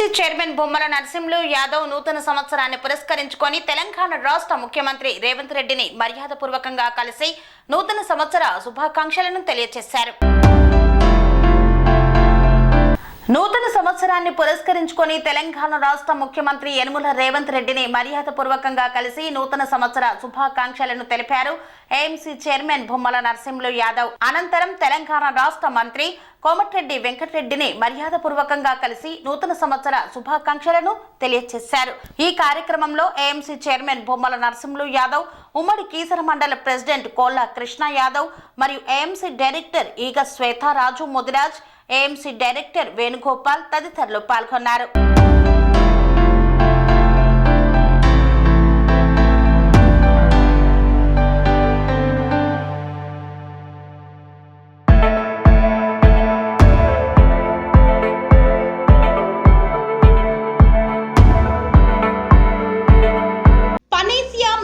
AMC chairman బొమ్మల నరసింహులు యాదవ్ నూతన సంవత్సరాన్ని పురస్కరించుకొని తెలంగాణ రాష్ట్ర ముఖ్యమంత్రి రేవంత్ రెడ్డిని మర్యాదపూర్వకంగా కలిసి నూతన సంవత్సర శుభాకాంక్షలను తెలియజేశారు నూతన సంవత్సరాన్ని పురస్కరించుకొని తెలంగాణ రాష్ట్ర ముఖ్యమంత్రి యనుమల రేవంత్ రెడ్డిని మర్యాదపూర్వకంగా కలిసి నూతన సంవత్సర శుభాకాంక్షలను తెలిపారు. ఏఎంసీ చైర్మన్ బొమ్మల నరసింహులు యాదవ్. అనంతరం తెలంగాణ రాష్ట్ర మంత్రి కోమటిరెడ్డి వెంకటరెడ్డిని మర్యాదపూర్వకంగా కలిసి నూతన సంవత్సర శుభాకాంక్షలను తెలియజేశారు ఈ కార్యక్రమంలో ఏఎంసీ చైర్మన్ బొమ్మల నరసింహులు యాదవ్ ఉమ్మడి కీసర మండల ప్రెసిడెంట్ కోల్లా కృష్ణ యాదవ్ మరియు AMC director Eega Shwetharaju Mudiraj AMC director Venugopal తదితరులు పాల్గొన్నారు.